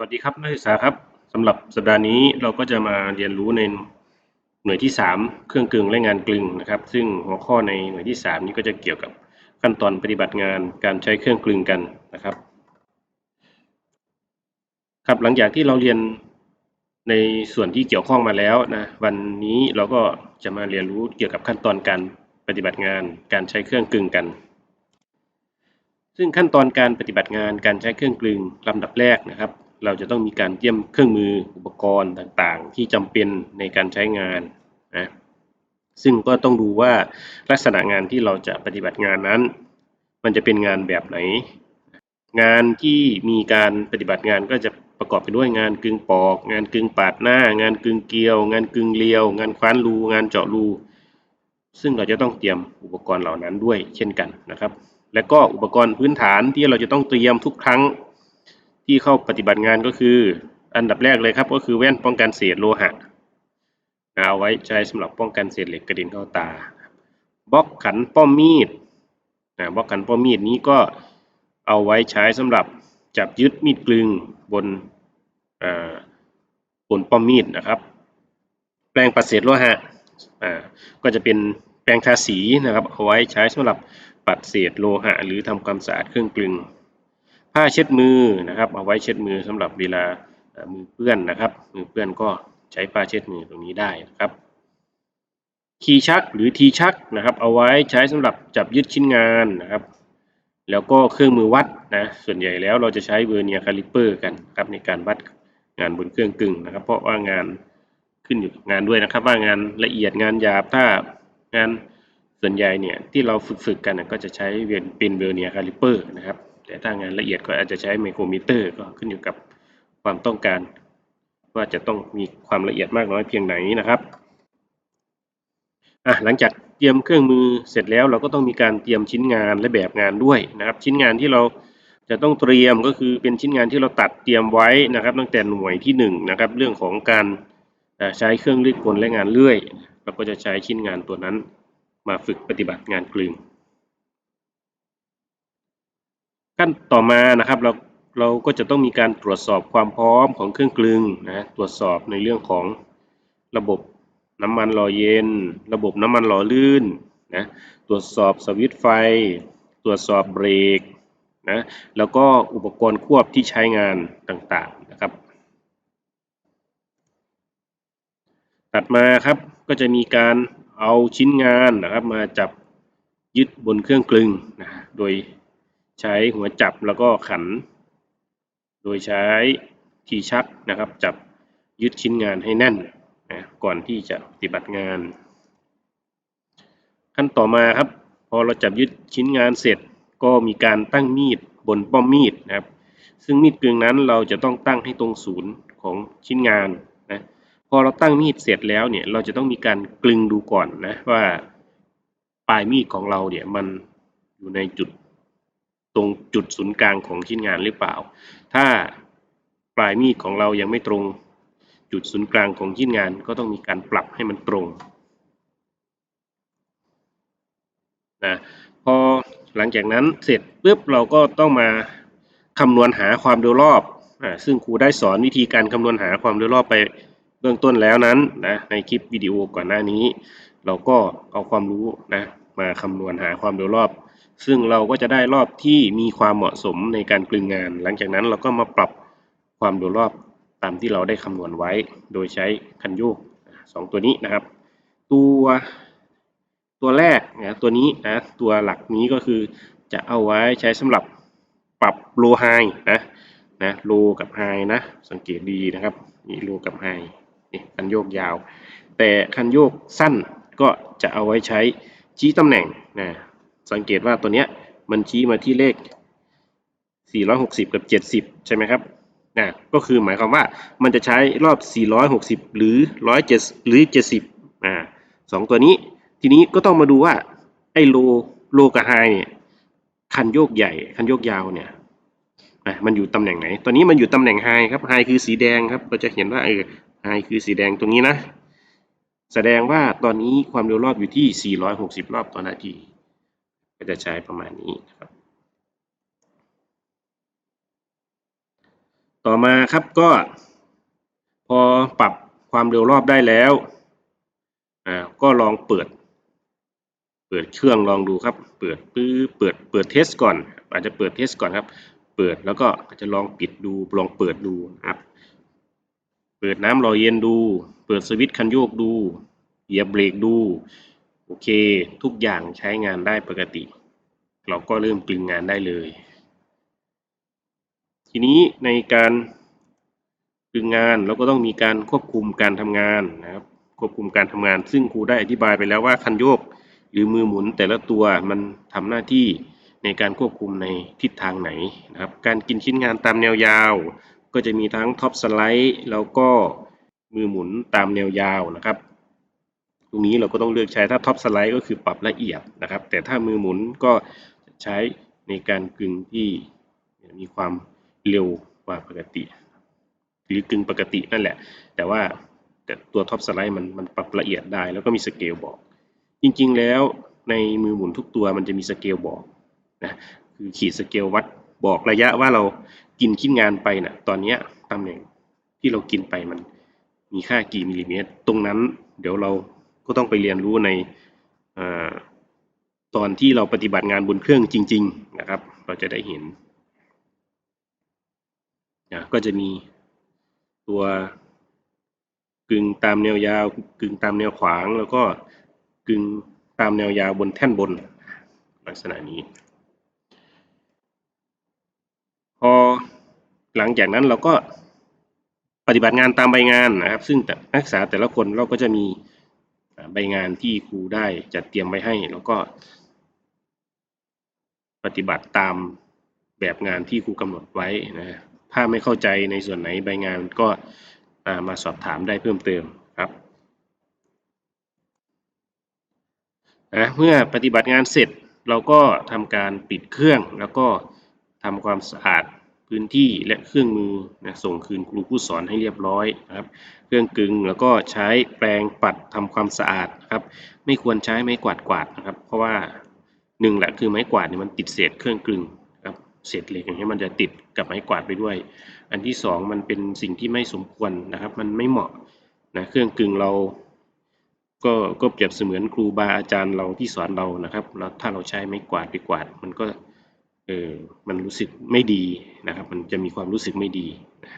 สวัสดีครับนักศึกษาครับสำหรับสัปดาห์นี้เราก็จะมาเรียนรู้ในหน่วยที่ 3 เครื่องกลึงและงานกลึงนะครับ ซึ่งหัวข้อในหน่วยที่ 3 นี้ก็จะเกี่ยวกับขั้นตอนปฏิบัติงานการใช้เครื่องกลึงกันนะครับ ครับหลังจากที่เราเรียนในส่วนที่เกี่ยวข้องมาแล้วนะวันนี้เราก็จะมาเรียนรู้เกี่ยวกับขั้นตอนการปฏิบัติงานการใช้เครื่องกลึงกันซึ่งขั้นตอนการปฏิบัติงานการใช้เครื่องกลึงลำดับแรกนะครับ เราจะต้องมีการเตรียมเครื่องมืออุปกรณ์ต่างๆ ที่จำเป็นในการใช้งานนะซึ่งก็ต้องดูว่าลักษณะงานที่เราจะปฏิบัติงานนั้น มันจะเป็นงานแบบไหน งานที่มีการปฏิบัติงานก็จะประกอบไปด้วยงานกึ่งปอก งานกึ่งปาดหน้า งานกึ่งเกลียว งานกึ่งเลียว งานคว้านรู งานเจาะรู ซึ่งเราจะต้องเตรียมอุปกรณ์เหล่านั้นด้วยเช่นกันนะครับ และก็อุปกรณ์พื้นฐานที่เราจะต้องเตรียมทุกครั้ง ที่เข้าปฏิบัติงานก็คือ อันดับแรกเลยครับก็คือแว่นป้องกันเศษโลหะเอาไว้ใช้สำหรับป้องกันเศษเหล็กกระเด็นเข้าตาบล็อกขันป้อมมีดนะบล็อกขันป้อมมีดนี้ก็เอาไว้ใช้สำหรับจับยึดมีดกลึงบนบนป้อมมีดนะครับ แปรงปัดเศษโลหะก็จะเป็นแปรงทาสีนะครับเอาไว้ใช้สำหรับปัดเศษโลหะ หรือทำความสะอาดเครื่องกลึง ผ้าเช็ดมือนะครับเอาไว้เช็ดมือสำหรับเวลามือเปื้อนนะครับ มือเปื้อนก็ใช้ผ้าเช็ดมือตรงนี้ได้นะครับคีชักหรือทีชักนะครับ เอาไว้ใช้สำหรับจับยึดชิ้นงานนะครับ แล้วก็เครื่องมือวัดนะส่วนใหญ่แล้วเราจะใช้เวอร์เนียคาลิเปอร์กันครับในการวัดงานบนเครื่องกึ่งนะครับ เพราะว่างานขึ้นอยู่กับงานด้วยนะครับ ว่างานละเอียดงานหยาบถ้างานส่วนใหญ่เนี่ยที่เราฝึกๆกันก็จะใช้เป็นเวอร์เนียคาลิเปอร์นะครับ แต่ถ้างานละเอียดก็อาจจะใช้ไมโครมิเตอร์ก็ขึ้นอยู่กับความต้องการ ว่าจะต้องมีความละเอียดมากน้อยเพียงไหนนะครับอะหลังจากเตรียมเครื่องมือเสร็จแล้วเราก็ต้องมีการเตรียมชิ้นงานและแบบงานด้วยนะครับ ชิ้นงานที่เราจะต้องเตรียมก็คือเป็นชิ้นงานที่เราตัดเตรียมไว้นะครับ ตั้งแต่หน่วยที่1นนะครับเรื่องของการใช้เครื่องรีดกลและงานเลื่อย เราก็จะใช้ชิ้นงานตัวนั้นมาฝึกปฏิบัติงานกลึง ขั้นต่อมานะครับเราเราก็จะต้องมีการตรวจสอบความพร้อมของเครื่องกลึงนะตรวจสอบในเรื่องของระบบน้ำมันหล่อเย็น ระบบน้ำมันหล่อลื่นนะตรวจสอบสวิตไฟ ตรวจสอบเบรกนะแล้วก็อุปกรณ์ควบที่ใช้งานต่างๆนะครับ ตัดมาครับก็จะมีการเอาชิ้นงานนะครับมาจับยึดบนเครื่องกลึงนะโดย ใช้หัวจับแล้วก็ขัน โดยใช้ทีชักนะครับ จับยึดชิ้นงานให้แน่นนะก่อนที่จะปฏิบัติงาน ขั้นต่อมาครับ พอเราจับยึดชิ้นงานเสร็จ ก็มีการตั้งมีดบนป้อมมีดนะครับ ซึ่งมีดกลึงนั้นเราจะต้องตั้งให้ตรงศูนย์ของชิ้นงานนะพอเราตั้งมีดเสร็จแล้วเนี่ยเราจะต้องมีการกลึงดูก่อนนะว่าปลายมีดของเราเนี่ยมันอยู่ในจุด รงจุดศูนย์กลางของชิ้นงานหรือเปล่า ถ้าปลายมีดของเรายังไม่ตรงจุดศูนย์กลางของชิ้นงานก็ต้องมีการปรับให้มันตรงนะพอหลังจากนั้นเสร็จปุ๊บเราก็ต้องมาคำนวณหาความเร็วรอบอ่าซึ่งครูได้สอนวิธีการคำนวณหาความเร็วรอบไปเบื้องต้นแล้วนั้นนะในคลิปวิดีโอก่อนหน้านี้ เราก็เอาความรู้นะมาคำนวณหาความเร็วรอบ ซึ่งเราก็จะได้รอบที่มีความเหมาะสมในการกลึงงาน หลังจากนั้นเราก็มาปรับความเร็วรอบตามที่เราได้คำนวณไว้ โดยใช้คันโยกสองตัวนี้นะครับ ตัวตัวแรกนะตัวนี้นะตัวหลักนี้ก็คือจะเอาไว้ใช้สำหรับปรับโลไฮนะนะโลกับไฮนะสังเกตดีนะครับนี่โลกับไฮนี่คันโยกยาว แต่คันโยกสั้นก็จะเอาไว้ใช้ชี้ตำแหน่งนะ สังเกตว่าตัวเนี้ยมันชี้มาที่เลข 460 กับ 70 ใช่ไหมครับนะก็คือหมายความว่ามันจะใช้รอบ 460 หรือ 170 หรือ 70อ่าสองตัวนี้ ทีนี้ก็ต้องมาดูว่าไอ้โลโลกับไฮเนี่ยคันโยกใหญ่คันโยกยาวเนี่ยนะมันอยู่ตำแหน่งไหนตอนนี้มันอยู่ตำแหน่งไฮครับไฮคือสีแดงครับ เราจะเห็นว่าเออไฮคือสีแดงตรงนี้นะ แสดงว่าตอนนี้ความเร็วรอบอยู่ที่ 460 รอบต่อนาที ก็จะใช้ประมาณนี้ครับต่อมาครับก็พอปรับความเร็วรอบได้แล้วอ่าก็ลองเปิด เปิดเครื่องลองดูครับ เปิดปื้อเปิดเปิดเทสก่อน อาจจะเปิดเทสก่อนครับ เปิดแล้วก็อาจจะลองปิดดูลองเปิดดูนะครับเปิดน้ำรอเย็นดู เปิดสวิตช์คันโยกดูเหยียบเบรกดู โอเค ทุกอย่างใช้งานได้ปกติ เราก็เริ่มกลึงงานได้เลย ทีนี้ในการกลึงงานเราก็ต้องมีการควบคุมการทำงานนะครับ ควบคุมการทำงาน ซึ่งครูได้อธิบายไปแล้วว่าคันโยกหรือมือหมุนแต่ละตัวมันทำหน้าที่ในการควบคุมในทิศทางไหนนะครับ การกินชิ้นงานตามแนวยาว ก็จะมีทั้งท็อปสไลด์แล้วก็มือหมุนตามแนวยาวนะครับ ตรงนี้เราก็ต้องเลือกใช้ถ้าท็อปสไลด์ก็คือปรับละเอียดนะครับ แต่ถ้ามือหมุนก็ใช้ในการกึงที่มีความเร็วกว่าปกติ หรือกึงปกตินั่นแหละ แต่ว่าแต่ตัวท็อปสไลด์มันมันปรับละเอียดได้ แล้วก็มีสเกลบอก จริงๆแล้วในมือหมุนทุกตัวมันจะมีสเกลบอกนะคือขีดสเกลวัดบอกระยะว่าเรากินชิ้นงานไปนะ่ะตอนเนี้ยตำแหน่งที่เรากินไปมันมีค่ากี่มิลลิเมตร ตรงนั้นเดี๋ยวเรา ก็ต้องไปเรียนรู้ในอตอนที่เราปฏิบัติงานบนเครื่องจริง ๆ นะครับ เราจะได้เห็นนะก็จะมีตัวกึ่งตามแนวยาว กึ่งตามแนวขวาง แล้วก็กึ่งตามแนวยาวบนแท่นบนลักษณะนี้ พอหลังจากนั้นเราก็ปฏิบัติงานตามใบงานนะครับ ซึ่งนักศึกษาแต่ละคนเราก็จะมี ใบงานที่ครูได้จัดเตรียมไว้ให้ แล้วก็ ปฏิบัติตามแบบงานที่ครูกำหนดไว้นะถ้าไม่เข้าใจในส่วนไหนใบงานก็มาสอบถามได้เพิ่มเติมครับนะเมื่อปฏิบัติงานเสร็จเราก็ทำการปิดเครื่องแล้วก็ทำความสะอาด พื้นที่และเครื่องมือนะส่งคืนครูผู้สอนให้เรียบร้อยนะครับ เครื่องกึงแล้วก็ใช้แปรงปัดทำความสะอาดครับ ไม่ควรใช้ไม้กวาดกวาดนะครับ เพราะว่าหนึ่งแหละคือไม้กวาดเนี่ยมันติดเศษเครื่องกึงครับเศษเหล็กอย่างนี้มันจะติดกับไม้กวาดไปด้วย อันที่สองมันเป็นสิ่งที่ไม่สมควรนะครับ มันไม่เหมาะนะเครื่องกึงเราก็ก็เปรียบเสมือนครูบาอาจารย์เราที่สอนเรานะครับแล้วถ้าเราใช้ไม้กวาดไปกวาด มันก็ เออมันรู้สึกไม่ดีนะครับ มันจะมีความรู้สึกไม่ดีนะ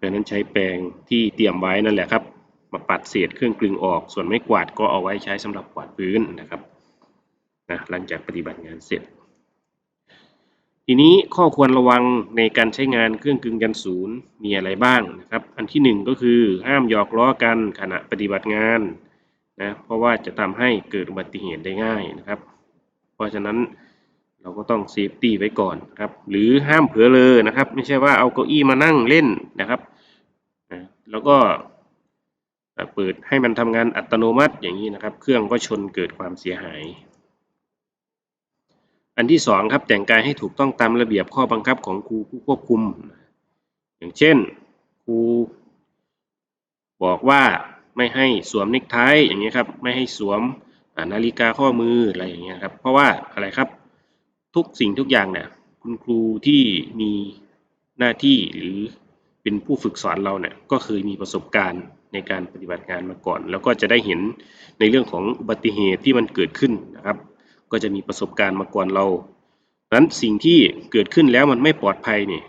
ดังนั้นใช้แปรงที่เตรียมไว้นั่นแหละครับ มาปัดเศษเครื่องกลึงออก ส่วนไม้กวาดก็เอาไว้ใช้สำหรับกวาดพื้นนะครับนะหลังจากปฏิบัติงานเสร็จ ทีนี้ข้อควรระวังในการใช้งานเครื่องกลึงยันศูนย์มีอะไรบ้างนะครับ อันที่หนึ่งก็คือห้ามหยอกล้อกันขณะปฏิบัติงานนะเพราะว่าจะทำให้เกิดอุบัติเหตุได้ง่ายนะครับ เพราะฉะนั้น เราก็ต้องเซฟตี้ไว้ก่อนครับ หรือห้ามเผลอเลยนะครับ ไม่ใช่ว่าเอาเก้าอี้มานั่งเล่นนะครับแล้วก็เปิดให้มันทำงานอัตโนมัติอย่างนี้นะครับ เครื่องก็ชนเกิดความเสียหาย อันที่สองครับแต่งกายให้ถูกต้องตามระเบียบข้อบังคับของครูผู้ควบคุม อย่างเช่นครูบอกว่าไม่ให้สวมเนคไทอย่างเงี้ครับ ไม่ให้สวมนาฬิกาข้อมืออะไรอย่างเงี้ยครับ เพราะว่าอะไรครับ ทุกสิ่งทุกอย่างเนี่ยคุณครูที่มีหน้าที่หรือเป็นผู้ฝึกสอนเราเนี่ยก็เคยมีประสบการณ์ในการปฏิบัติงานมาก่อน แล้วก็จะได้เห็นในเรื่องของอุบัติเหตุที่มันเกิดขึ้นนะครับ ก็จะมีประสบการณ์มาก่อนเราดังนั้นสิ่งที่เกิดขึ้นแล้วมันไม่ปลอดภัยเนี่ย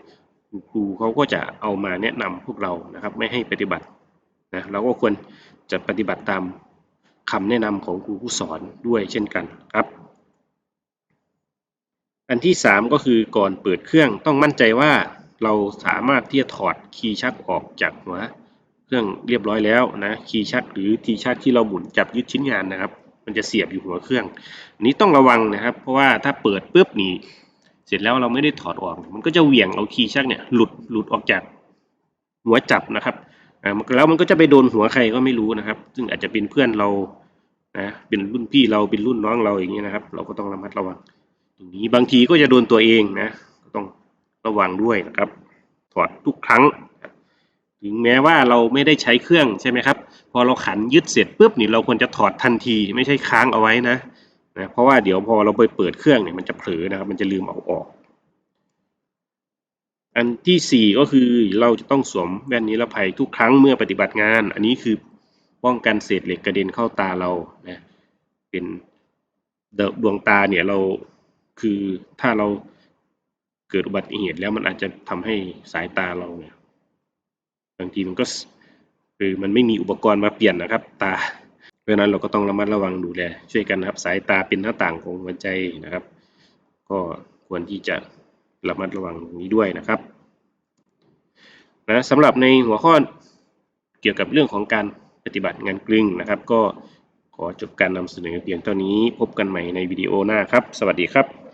ครูเขาก็จะเอามาแนะนำพวกเรานะครับ ไม่ให้ปฏิบัตินะเราก็ควรจะปฏิบัติตามคำแนะนำของครูผู้สอนด้วยเช่นกันครับ อันที่สามก็คือก่อนเปิดเครื่องต้องมั่นใจว่าเราสามารถที่จะถอดคีย์ชักออกจากหัวเครื่องเรียบร้อยแล้วนะคีย์ชักหรือทีชักที่เราหมุนจับยึดชิ้นงานนะครับ มันจะเสียบอยู่หัวเครื่อง นี้ต้องระวังนะครับ เพราะว่าถ้าเปิดปุ๊บนี่เสร็จแล้วเราไม่ได้ถอดออก มันก็จะเหวี่ยงเอาคีย์ชักเนี่ยหลุดหลุดออกจากหัวจับนะครับอ่าแล้วมันก็จะไปโดนหัวใครก็ไม่รู้นะครับ ซึ่งอาจจะเป็นเพื่อนเรานะเป็นรุ่นพี่เราเป็นรุ่นน้องเราอย่างนี้นะครับ เราก็ต้องระมัดระวัง ตรงนี้บางทีก็จะโดนตัวเองนะต้องระวังด้วยนะครับ ถอดทุกครั้ง ถึงแม้ว่าเราไม่ได้ใช้เครื่องใช่ไหมครับ พอเราขันยึดเสร็จปุ๊บนี่เราควรจะถอดทันทีไม่ใช่ค้างเอาไว้นะนะเพราะว่าเดี๋ยวพอเราไปเปิดเครื่องเนี่ยมันจะเผลอนะครับ มันจะลืมเอาออก อันที่สี่ก็คือเราจะต้องสวมแว่นนิรภัยทุกครั้งเมื่อปฏิบัติงาน อันนี้คือป้องกันเศษเหล็กกระเด็นเข้าตาเรานะเป็นดวงตาเนี่ยเรา คือถ้าเราเกิดอุบัติเหตุแล้วมันอาจจะทำให้สายตาเราเนี่ยบางทีมันก็คือมันไม่มีอุปกรณ์มาเปลี่ยนนะครับ ตา เพราะฉะนั้นเราก็ต้องระมัดระวังดูแลช่วยกันนะครับ สายตาเป็นหน้าต่างของหัวใจนะครับ ก็ควรที่จะระมัดระวังตรงนี้ด้วยนะครับนะสำหรับในหัวข้อเกี่ยวกับเรื่องของการปฏิบัติงานกลึงนะครับ ก็ขอจบการนำเสนอเพียงเท่านี้พบกันใหม่ในวิดีโอหน้าครับ สวัสดีครับ